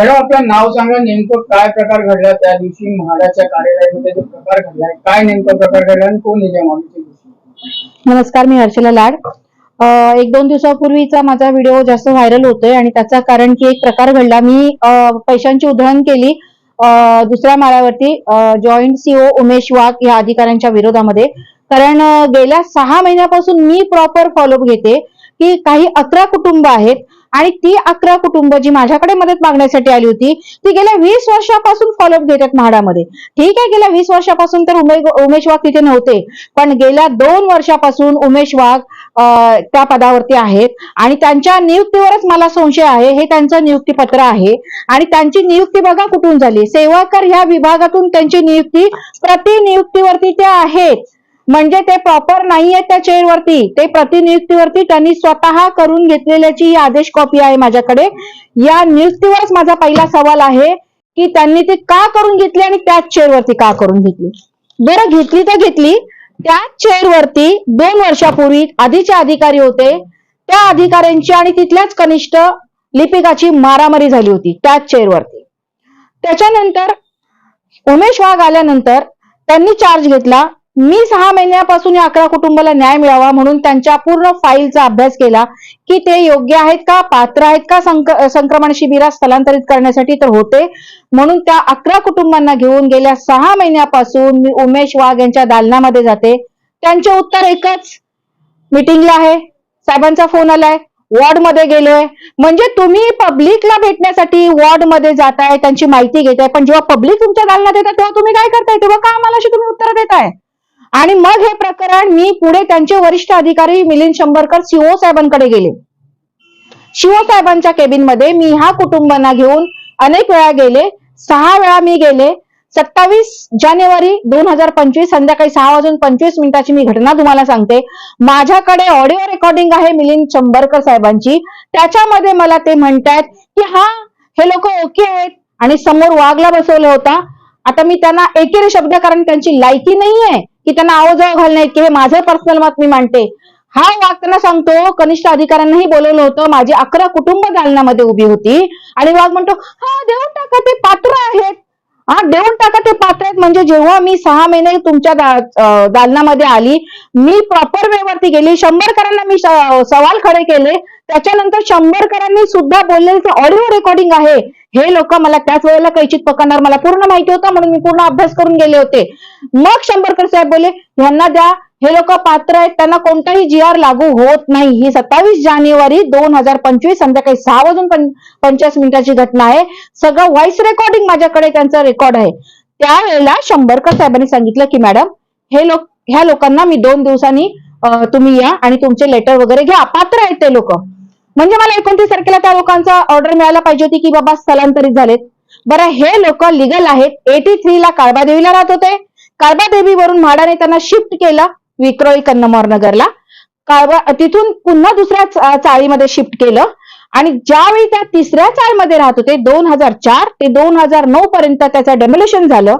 Madam आपलं नाव सांगा नेमकं काय प्रकार घडला त्या दिवशी म्हाडाच्या कार्यालयामध्ये जो प्रकार घडलाय काय नेमका प्रकार घडला आणि कोण याच्या मागचे दोषी? नमस्कार मी हर्षला लाड. एक दोन दिवसापूर्वीचा माझा व्हिडिओ जास्त व्हायरल होतोय आणि त्याचा कारण की एक प्रकार घडला. मी पैशांची उधळण केली. दुसऱ्या माळ्यावरती जॉईंट सीओ उमेश वाघ या अधिकाऱ्यांच्या विरोधामध्ये. कारण गेल्या सहा महिन्यापासून मी प्रॉपर फॉलोअप घेते की काही अकरा कुटुंब आहेत. आणि ती अकरा कुटुंब जी माझ्याकडे मदत मागण्यासाठी आली होती ती गेल्या वीस वर्षापासून फॉलोअप घेतात म्हाडामध्ये. ठीक आहे गेल्या वीस वर्षापासून तर उमे उमेश वाघ तिथे नव्हते पण गेल्या दोन वर्षापासून उमेश वाघ त्या पदावरती आहेत आणि त्यांच्या नियुक्तीवरच मला संशय आहे हे त्यांचं नियुक्तीपत्र आहे आणि त्यांची नियुक्ती बघा कुठून झाली. सेवाकर ह्या विभागातून त्यांची नियुक्ती प्रतिनियुक्तीवरती त्या आहेत. म्हणजे ते प्रॉपर नाहीये त्या चेअरवरती ते प्रतिनियुक्तीवरती त्यांनी स्वतः करून घेतलेल्याची ही आदेश कॉपी आहे माझ्याकडे. या नियुक्तीवरच माझा पहिला सवाल आहे की त्यांनी ती का करून घेतली आणि त्याच चेअरवरती का करून घेतली? बरं घेतली तर घेतली. त्याच चेअरवरती दोन वर्षापूर्वी आधीचे अधिकारी होते. त्या अधिकाऱ्यांची आणि तिथल्याच कनिष्ठ लिपिकाची मारामारी झाली होती त्याच चेअरवरती त्याच्यानंतर उमेश वाघ आल्यानंतर त्यांनी चार्ज घेतला. मी सहा महिन्यापासून या अकरा कुटुंबाला न्याय मिळावा म्हणून त्यांच्या पूर्ण फाईलचा अभ्यास केला की ते योग्य आहेत का पात्र आहेत का संक संक्रमण शिबिरात स्थलांतरित करण्यासाठी तर होते. म्हणून त्या अकरा कुटुंबांना घेऊन गेल्या सहा महिन्यापासून मी उमेश वाघ यांच्या दालनामध्ये जाते. त्यांचे उत्तर एकच. मीटिंगला आहे. साहेबांचा फोन आलाय. वॉर्डमध्ये गेलोय. म्हणजे तुम्ही पब्लिकला भेटण्यासाठी वॉर्डमध्ये जाताय त्यांची माहिती घेताय पण जेव्हा पब्लिक तुमच्या दालनात येतात तेव्हा तुम्ही काय करताय? तेव्हा का आम्हाला अशी तुम्ही उत्तर देताय? आणि मग हे प्रकरण मी पुढे त्यांचे वरिष्ठ अधिकारी मिलिंद शंभरकर सीओ साहेबांकडे गेले. शिओ साहेबांच्या केबिनमध्ये मी ह्या कुटुंबांना घेऊन अनेक वेळा गेले. सहा वेळा मी गेले. सत्तावीस जानेवारी दोन हजार पंचवीस संध्याकाळी सहा वाजून पंचवीस मिनिटाची मी घटना तुम्हाला सांगते. माझ्याकडे ऑडिओ रेकॉर्डिंग आहे मिलिंद शंभरकर साहेबांची. त्याच्यामध्ये मला ते म्हणतायत की हा हे लोक ओके आहेत. आणि समोर वाघला बसवलं होता. आता मी त्यांना एकेरी शब्द कारण त्यांची लायकी नाहीये. की त्यांना आवजाव घालण्यात की हे माझं पर्सनल मत मी मांडते. हा वागताना त्यांना सांगतो कनिष्ठ अधिकाऱ्यांनाही बोलवलं होतं माझी अकरा कुटुंब दालनामध्ये उभी होती. आणि वाघ म्हणतो हा देऊन टाका ते पात्र आहेत. हा देऊन टाका ते पात्र आहेत. म्हणजे जेव्हा मी सहा महिने तुमच्या दालनामध्ये आली मी प्रॉपर वेवरती गेली. शंभरकरांना मी सवाल खडे केले. त्याच्यानंतर शंभरकरांनी सुद्धा बोललेलं ऑडिओ रेकॉर्डिंग आहे. हे लोक मला त्याच वेळेला कैचित पकडणार मला पूर्ण माहिती होतं म्हणून मी पूर्ण अभ्यास करून गेले होते. मग शंभरकर साहेब बोले यांना द्या हे लोक पात्र आहेत त्यांना कोणताही जी आर लागू होत नाही. ही सत्तावीस जानेवारी दोन हजार पंचवीस संध्याकाळी सहा वाजून पं- मिनिटाची घटना आहे. सगळं व्हॉइस रेकॉर्डिंग माझ्याकडे त्यांचा रेकॉर्ड आहे. त्यावेळेला शंभरकर साहेबांनी सांगितलं की मॅडम हे लोक ह्या लोकांना मी दोन दिवसांनी तुम्ही या आणि तुमचे लेटर वगैरे घ्या. पात्र आहेत ते लोक. म्हणजे मला एकोणतीस तारखेला त्या लोकांचा ऑर्डर मिळायला पाहिजे होती की बाबा स्थलांतरित झालेत. बरं हे लोक लिगल आहेत. एटी थ्री ला काळबादेवीला राहत होते. काळबादेवीवरून म्हाडाने त्यांना शिफ्ट केलं विक्रोळी कन्नमोर नगरला. काळबा तिथून पुन्हा दुसऱ्या चाळीमध्ये शिफ्ट केलं. आणि ज्यावेळी त्या तिसऱ्या चाळीमध्ये राहत होते दोन हजार चार ते दोन हजार नऊ पर्यंत त्याचं डेमोलेशन झालं.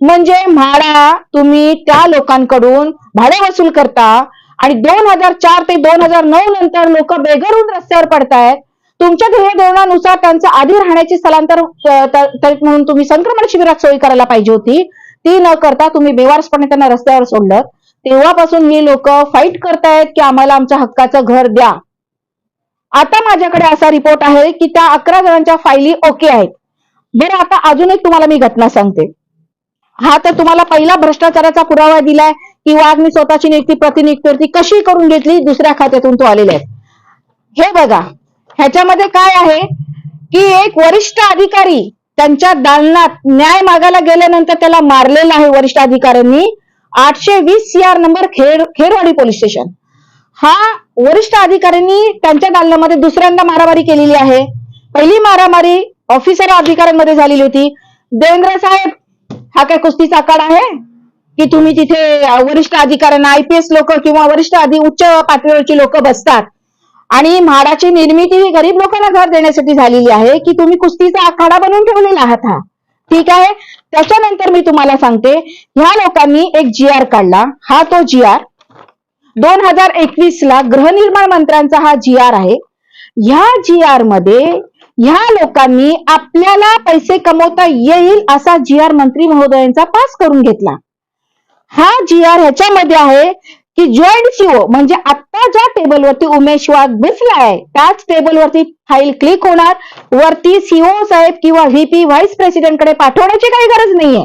म्हणजे म्हाडा तुम्ही त्या लोकांकडून भाडे वसूल करता. आणि दोन हजार चार ते दोन हजार नऊ नंतर लोक बेघरून रस्त्यावर पडतायत तुमच्या ध्येय धोरणानुसार त्यांचं आधी राहण्याची स्थलांतर म्हणून तुम्ही संक्रमण शिबिरात सोयी करायला पाहिजे होती. ती न करता तुम्ही बेवारसपणे त्यांना रस्त्यावर सोडलं. तेव्हापासून ही लोक फाईट करतायत की आम्हाला आमच्या हक्काचं घर द्या. आता माझ्याकडे असा रिपोर्ट आहे की त्या अकरा जणांच्या फायली ओके आहेत. बरं आता अजून एक तुम्हाला मी घटना सांगते. हा तर तुम्हाला पहिला भ्रष्टाचाराचा पुरावा दिलाय. की वाघ मी स्वतःची नियुक्ती प्रतिनियुक्ती कशी करून घेतली? दुसऱ्या खात्यातून तो आलेले आहेत. हे बघा ह्याच्यामध्ये काय आहे की एक वरिष्ठ अधिकारी त्यांच्या दालनात न्याय मागायला गेल्यानंतर त्याला मारलेला आहे वरिष्ठ अधिकाऱ्यांनी. आठशे वीस C R number Khed Kherwadi police station. हा वरिष्ठ अधिकाऱ्यांनी त्यांच्या दालनामध्ये दुसऱ्यांदा मारामारी केलेली आहे. पहिली मारामारी ऑफिसर अधिकाऱ्यांमध्ये झालेली होती. देवेंद्र साहेब हा काय कुस्तीचा आकार आहे? की तुम्ही तिथे वरिष्ठ अधिकाऱ्यांना आयपीएस लोक किंवा वरिष्ठ अधि उच्च पातळीवरची लोक बसतात. आणि म्हाडाची निर्मिती ही गरीब लोकांना घर देण्यासाठी झालेली आहे की तुम्ही कुस्तीचा आखाडा बनवून ठेवलेला आहात हा. ठीक आहे? त्याच्यानंतर मी तुम्हाला सांगते ह्या लोकांनी एक जी आर काढला. हा तो जी आर दोन हजार एकवीस ला गृहनिर्माण मंत्र्यांचा हा जी आर आहे. ह्या जी आरमध्ये ह्या लोकांनी आपल्याला पैसे कमवता येईल असा जी आर मंत्री महोदयांचा पास करून घेतला. हा जी आर ह्याच्यामध्ये आहे की जॉईंट सीओ म्हणजे आता ज्या टेबलवरती उमेश वाघ बसलाय त्याच टेबलवरती फाईल क्लिक होणार. वरती सीओ साहेब किंवा व्हीपी व्हाईस प्रेसिडेंटकडे पाठवण्याची काही गरज नाहीये.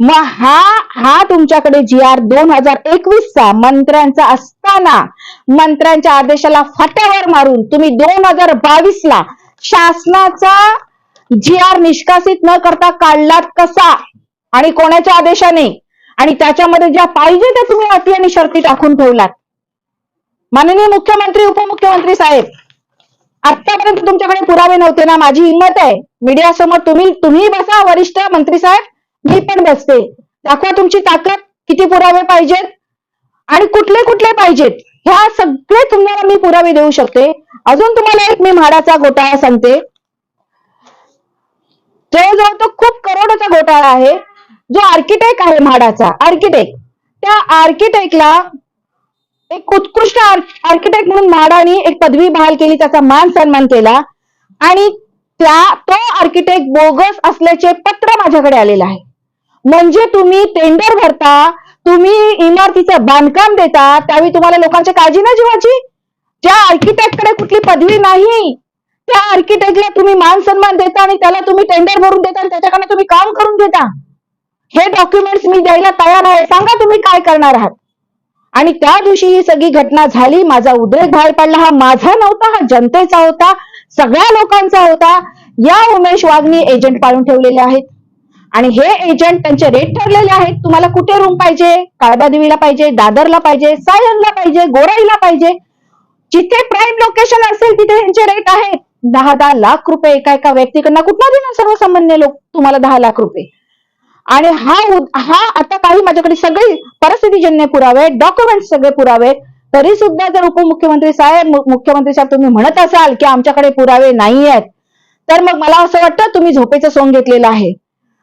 मग हा हा तुमच्याकडे जी आर दोन हजार एकवीसचा मंत्र्यांचा असताना मंत्र्यांच्या आदेशाला फाट्यावर मारून तुम्ही दोन हजार बावीस ला शासनाचा जी आर निष्कासित न करता काढलात कसा? आणि कोणाच्या आदेशाने? आणि त्याच्यामध्ये ज्या पाहिजे त्या तुम्ही अटी आणि शर्ती टाकून ठेवलात. माननीय मुख्यमंत्री उपमुख्यमंत्री साहेब आतापर्यंत तुमच्याकडे पुरावे नव्हते ना. माझी हिंमत आहे. मीडिया समोर तुम्ही तुम्ही बसा वरिष्ठ मंत्री साहेब. मी पण बसते. दाखवा तुमची ताकद. किती पुरावे पाहिजेत? आणि कुठले कुठले पाहिजेत? ह्या सगळे तुम्हाला मी पुरावे देऊ शकते. अजून तुम्हाला एक मी म्हाडाचा घोटाळा सांगते. जवळजवळ तो खूप करोडचा घोटाळा आहे. जो आर्किटेक्ट आहे म्हाडाचा आर्किटेक्ट त्या आर्किटेक्टला एक उत्कृष्ट आर्किटेक्ट म्हणून म्हाडाने एक पदवी बहाल केली त्याचा मान सन्मान केला आणि त्या तो आर्किटेक्ट बोगस असल्याचे पत्र माझ्याकडे आलेलं आहे. म्हणजे तुम्ही टेंडर भरता तुम्ही इमारतीचं बांधकाम देता त्यावेळी तुम्हाला लोकांची काळजी ना जीवाची? ज्या आर्किटेक्टकडे कुठली पदवी नाही त्या आर्किटेक्टला तुम्ही मान सन्मान देता आणि त्याला तुम्ही टेंडर भरून देता आणि त्याच्याकडे तुम्ही काम करून घेता हे डॉक्युमेंट्स मी द्यायला तयार आहे. सांगा तुम्ही काय करणार आहात? आणि त्या दिवशी ही सगळी घटना झाली. माझा उद्रेक बाहेर पडला. हा माझा नव्हता हा जनतेचा होता सगळ्या लोकांचा होता. या उमेश वाघनी एजंट पाळून ठेवलेले आहेत. आणि हे एजंट त्यांचे रेट ठरलेले आहेत. तुम्हाला कुठे रूम पाहिजे? काळबादेवीला पाहिजे दादरला पाहिजे सायनला पाहिजे गोराईला पाहिजे. जिथे प्राईम लोकेशन असेल तिथे यांचे रेट आहेत. दहा दहा लाख रुपये एका एका व्यक्तीकडनं. कुठला देणार सर्वसामान्य लोक? तुम्हाला दहा लाख रुपये. आणि हा हा आता काही माझ्याकडे सगळे परिस्थितीजन्य पुरावे डॉक्युमेंट सगळे पुरावे तरी सुद्धा जर उपमुख्यमंत्री साहेब मुख्यमंत्री साहेब तुम्ही म्हणत असाल की आमच्याकडे पुरावे नाही आहेत तर मग मला असं वाटतं तुम्ही झोपेचं सोंग घेतलेलं आहे.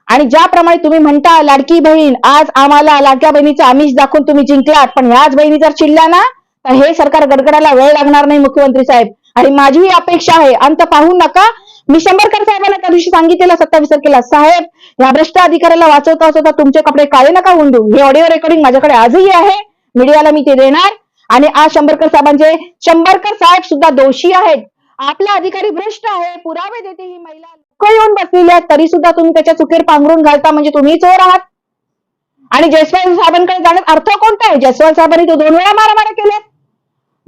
आणि ज्याप्रमाणे तुम्ही म्हणता लाडकी बहीण आज आम्हाला लाडक्या बहिणीचं आमिष दाखवून तुम्ही जिंकलात पण ह्याच बहिणी जर चिडल्या ना तर हे सरकार गडगडाला वेळ लागणार नाही मुख्यमंत्री साहेब. आणि माझी ही अपेक्षा आहे अंत पाहू नका मी शंभरकर साहेबांना त्या दिवशी सांगितलेलं सत्तावीस तारखेला साहेब या भ्रष्ट अधिकाऱ्याला वाचवता वाचवता तुमचे कपडे काळे नका होऊन देऊ. हे ऑडिओ रेकॉर्डिंग माझ्याकडे आजही आहे. मीडियाला मी ते देणार. आणि आज शंभरकर साहेबांचे शंभरकर साहेब सुद्धा दोषी आहेत. आपला अधिकारी भ्रष्ट आहे. पुरावे देते ही महिला. लोक येऊन बसलेली आहेत. तरी सुद्धा तुम्ही त्याच्या चुकीर पांघरून घालता म्हणजे तुम्ही चोर आहात. आणि जयस्वाल साहेबांकडे जाण्यात अर्थ कोणता आहे? जयस्वाल साहेबांनी तो दोन वेळा मारामारा केल्यात.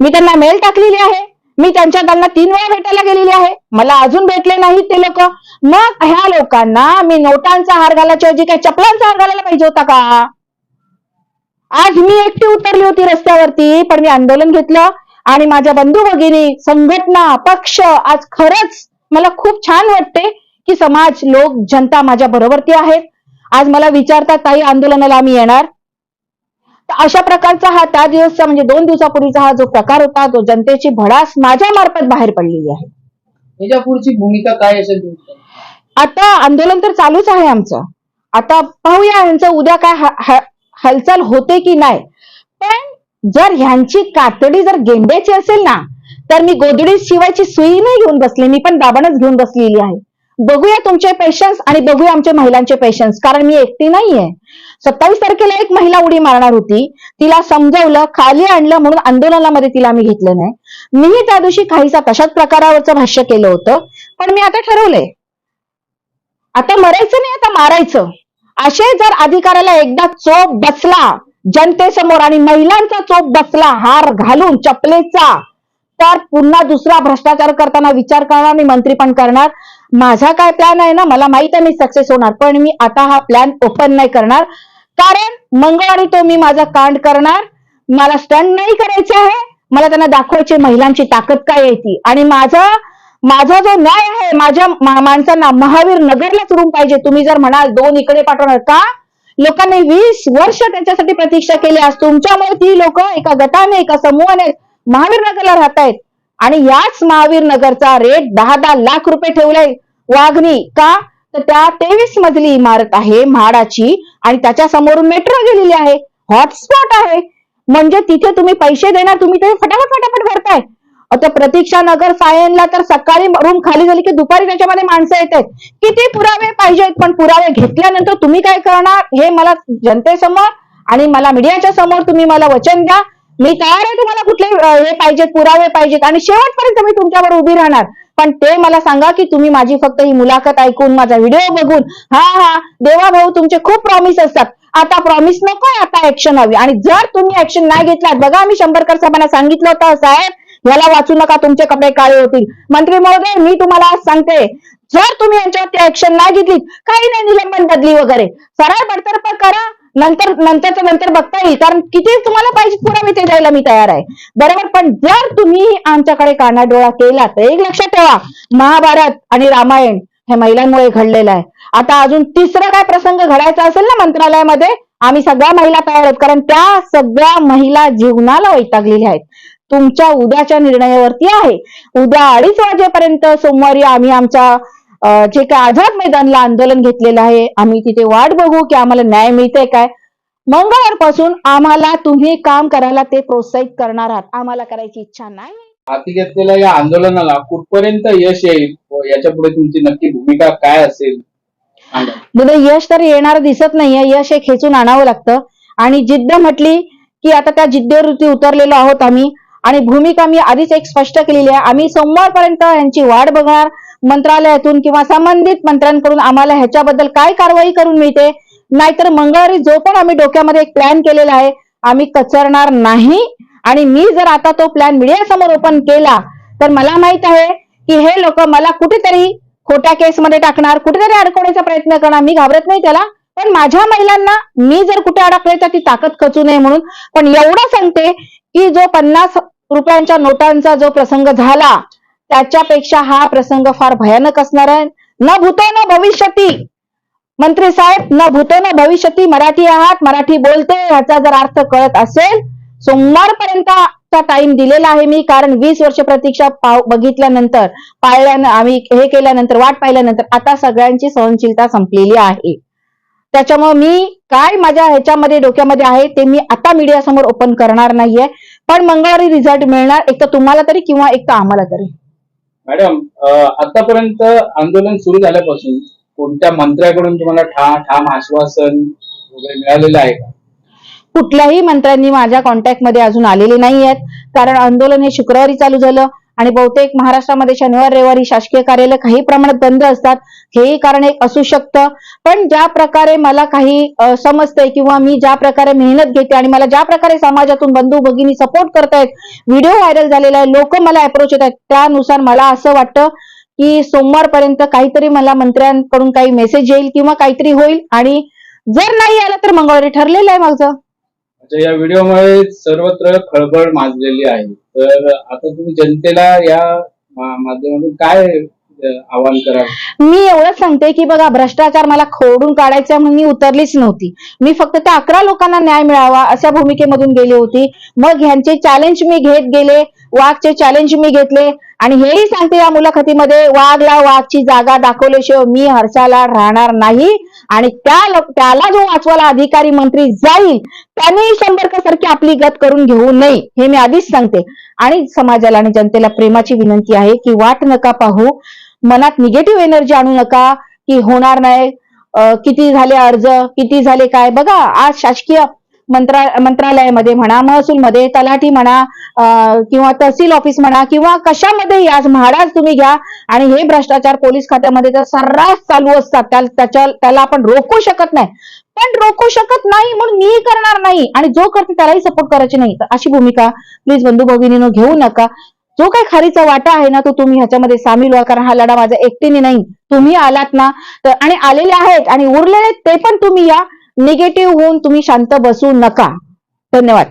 मी त्यांना मेल टाकलेली आहे. मी त्यांच्या त्यांना तीन वेळा भेटायला गेलेली आहे. मला अजून भेटले नाहीत ते लोक. मग ह्या लोकांना मी नोटांचा हार घालायच्या ऐवजी काही चपलांचा हार घालायला पाहिजे होता का? आज मी एकटी उतरली होती रस्त्यावरती पण मी आंदोलन घेतलं आणि माझ्या बंधू भगिनी संघटना पक्ष आज खरंच मला खूप छान वाटते की समाज लोक जनता माझ्या बरोबरती आहेत. आज मला विचारतात ताई आंदोलनाला आम्ही येणार? अशा प्रकारचा हा त्या दिवसचा म्हणजे दोन दिवसापूर्वीचा हा जो प्रकार होता तो जनतेची भडास माझ्या मार्फत बाहेर पडलेली आहे. पुढची भूमिका काय असेल आता आंदोलन तर चालूच आहे आमचं. आता पाहूया यांचं उद्या काय हालचाल होते की नाही. पण जर ह्यांची कातडी जर गेंड्याची असेल ना तर मी गोदडी शिवायची सुई नाही घेऊन बसली. मी पण दाबानच घेऊन बसलेली आहे. बघूया तुमचे पेशन्स आणि बघूया आमच्या महिलांचे पेशन्स कारण मी एकटी नाहीये. सत्तावीस तारखेला एक महिला उडी मारणार होती. तिला समजवलं खाली आणलं म्हणून आंदोलनामध्ये तिला मी घेतलं नाही. मीही त्या दिवशी काहीसा तशाच प्रकारावरचं भाष्य केलं होतं. पण मी आता ठरवलंय. आता मरायचं नाही आता मारायचं. असे जर अधिकाऱ्याला एकदा चोप बसला जनतेसमोर आणि महिलांचा चोप बसला हार घालून चपलेचा तर पुन्हा दुसरा भ्रष्टाचार करताना विचार करणार आणि मंत्री पण करणार. माझा काय प्लॅन आहे ना मला माहीत आहे मी सक्सेस होणार पण मी आता हा प्लॅन ओपन नाही करणार. कारण मंगळवारी तो मी माझा कांड करणार मला स्टंट नाही करायचे आहे मला त्यांना दाखवायची महिलांची ताकद काय आहे ती. आणि माझा माझा जो न्याय आहे माझ्या माणसांना महावीर नगरलाच रूम पाहिजे. तुम्ही जर म्हणाल दोन इकडे पाठवणार का? लोकांनी वीस वर्ष त्याच्यासाठी प्रतीक्षा केली. आज तुमच्यामुळे ती लोक एका गटाने एका समूहाने महावीर नगरला राहत आहेत आणि याच महावीर नगरचा रेट दहा दहा लाख रुपये ठेवलाय. वाघनी का? तर त्या तेवीस मजली इमारत आहे म्हाडाची आणि त्याच्या समोरून मेट्रो गेलेली आहे. हॉटस्पॉट आहे. म्हणजे तिथे तुम्ही पैसे देणार तुम्ही ते फटाफट फटाफट भरताय. आता प्रतीक्षा नगर सायनला तर सकाळी रूम खाली झाली की दुपारी त्याच्यामध्ये माणसं येत आहेत किती पुरावे पाहिजेत पण पुरावे घेतल्यानंतर तुम्ही काय करणार? हे मला जनतेसमोर आणि मला मीडियाच्या समोर तुम्ही मला वचन द्या. मी तयार आहे तुम्हाला कुठले हे पाहिजेत पुरावे पाहिजेत? आणि शेवटपर्यंत मी तुमच्यावर उभी राहणार. पण ते मला सांगा की तुम्ही माझी फक्त ही मुलाखत ऐकून माझा व्हिडिओ बघून हा हा देवा भाऊ तुमचे खूप प्रॉमिस असतात. आता प्रॉमिस नको आता ऍक्शन हवी. आणि जर तुम्ही ऍक्शन नाही घेतलात बघा आम्ही शंभरकर साहेबांना सांगितलं होतं साहेब. याला वाचू नका तुमचे कपडे काळे होतील. मंत्री महोदय मी तुम्हाला आज सांगते जर तुम्ही यांच्यावरती ऍक्शन नाही घेतली काही नाही निलंबन बदली वगैरे. सरळ बडतर्फ करा. नंतर नंतरच्या नंतर बघता येईल कारण किती तुम्हाला पाहिजे पुरावे ते द्यायला मी तयार आहे. बरोबर? पण जर तुम्ही आमच्याकडे कानाडोळा केला तर एक लक्षात ठेवा महाभारत आणि रामायण हे महिलांमुळे घडलेलं आहे. आता अजून तिसरा काय प्रसंग घडायचा असेल ना मंत्रालयामध्ये आम्ही सगळ्या महिला तयार आहेत कारण त्या सगळ्या महिला जीवनाला वैतागलेल्या आहेत. तुमच्या उद्याच्या निर्णयावरती आहे. उद्या अडीच वाजेपर्यंत सोमवारी आम्ही आमच्या जे काय आझाद मैदानला आंदोलन घेतलेलं आहे आम्ही तिथे वाट बघू की आम्हाला न्याय मिळतंय काय. मंगळवारपासून आम्हाला तुम्ही काम करायला ते प्रोत्साहित करणार आहात. आम्हाला करायची इच्छा नाही. हाती घेतलेल्या या आंदोलनाला कुठपर्यंत यश येईल? याच्यापुढे तुमची नक्की भूमिका काय असेल. तुला यश तर येणार दिसत नाहीये यश हे खेचून आणावं लागतं. आणि जिद्द म्हटली की आता त्या जिद्दीवरती उतरलेलो आहोत आम्ही. आणि भूमिका मी आधीच एक स्पष्ट केलेली आहे. आम्ही सोमवारपर्यंत यांची वाट बघणार. मंत्रालयातून किंवा संबंधित मंत्र्यांकडून आम्हाला ह्याच्याबद्दल काय कारवाई करून मिळते? नाहीतर मंगळवारी जो पण आम्ही डोक्यामध्ये एक प्लॅन केलेला आहे आम्ही कचरणार नाही. आणि मी जर आता तो प्लॅन मीडियासमोर ओपन केला तर मला माहीत आहे की हे लोक मला कुठेतरी खोट्या केसमध्ये टाकणार कुठेतरी अडकवण्याचा प्रयत्न करणार. मी घाबरत नाही त्याला. पण माझ्या महिलांना मी जर कुठे अडकले तर ती ताकद खचू नये म्हणून. पण एवढं सांगते की जो पन्नास रुपयांच्या नोटांचा जो प्रसंग झाला त्याच्यापेक्षा हा प्रसंग फार भयानक असणार आहे. न भूतो न भविष्यती. मंत्री साहेब न भूतो न भविष्यती. मराठी आहात मराठी बोलते ह्याचा जर अर्थ कळत असेल सोमवारपर्यंतचा टाइम दिलेला आहे मी कारण वीस वर्ष प्रतीक्षा पाव- बघितल्यानंतर पाळल्यानं आम्ही हे केल्यानंतर वाट पाहिल्यानंतर आता सगळ्यांची सहनशीलता संपलेली आहे. त्याच्यामुळे मी काय माझ्या ह्याच्यामध्ये डोक्यामध्ये आहे ते मी आता मीडियासमोर ओपन करणार नाहीये. पण मंगळवारी रिझल्ट मिळणार एक तर तुम्हाला तरी किंवा एक तर आम्हाला तरी. मॅडम आतापर्यंत आंदोलन सुरू झाल्यापासून कोणत्या मंत्र्याकडून तुम्हाला ठा ठाम आश्वासन वगैरे मिळालेलं आहे का? कुठल्याही मंत्र्यांनी माझ्या कॉन्टॅक्टमध्ये अजून आलेले नाही आहेत कारण आंदोलन हे शुक्रवारी चालू झालं. आणि बहुतेक महाराष्ट्रामध्ये शनिवार रविवारी शासकीय कार्यालय काही प्रमाणात बंद असतात. हेही कारण एक असू शकतं. पण ज्या प्रकारे मला काही समजतंय किंवा मी ज्या प्रकारे मेहनत घेते आणि मला ज्या प्रकारे समाजातून बंधू भगिनी सपोर्ट करतायत व्हिडिओ व्हायरल झालेला आहे लोक मला अप्रोच येत आहेत त्यानुसार मला असं वाटतं की सोमवारपर्यंत काहीतरी मला मंत्र्यांकडून काही मेसेज येईल किंवा काहीतरी होईल आणि जर नाही आलं तर मंगळवारी ठरलेलं आहे माझं. या व्हिडिओमुळे सर्वत्र खळबळ माजलेली आहे. तर आता तुम्ही जनतेला या माध्यमातून काय आवाहन मी एवढंच सांगते की बघा भ्रष्टाचार मला खोडून काढायचा म्हणून मी उतरलीच नव्हती. मी फक्त त्या अकरा लोकांना न्याय मिळावा अशा भूमिकेमधून गेली होती. मग ह्यांचे चॅलेंज मी घेत गेले वाघचे चॅलेंज मी घेतले. आणि हेही सांगते या मुलाखतीमध्ये वाघला वाघची जागा दाखवल्याशिवाय मी हर्षाला राहणार नाही. आणि त्या त्याला जो वाचवायला अधिकारी मंत्री जाईल त्यांनी संपर्कासारखी आपली गत करून घेऊ नये हे मी आधीच सांगते. आणि समाजाला आणि जनतेला प्रेमाची विनंती आहे की वाट नका पाहू मनात निगेटिव्ह एनर्जी आणू नका की होणार नाही किती झाले अर्ज किती झाले काय? बघा आज शासकीय मंत्रा मंत्रालयामध्ये म्हणा महसूलमध्ये तलाठी म्हणा अं, किंवा तहसील ऑफिस म्हणा किंवा कशामध्ये आज म्हाडाच तुम्ही घ्या. आणि हे भ्रष्टाचार पोलीस खात्यामध्ये तर सर्रास चालू असतात त्या- त्याच्या त्याला आपण रोखू शकत नाही. पण रोखू शकत नाही म्हणून मी करणार नाही. आणि जो करते त्यालाही सपोर्ट करायची नाही. अशी भूमिका प्लीज बंधू भगिनीनं घेऊ नका. जो काही खारीचा वाटा आहे ना तो तुम्ही ह्याच्यामध्ये सामील व्हा. कारण हा लढा माझा एकटीने नाही. तुम्ही आलात ना. तर आणि आलेले आहेत आणि उरलेले ते पण तुम्ही या. निगेटिव्ह होऊन तुम्ही शांत बसू नका. धन्यवाद.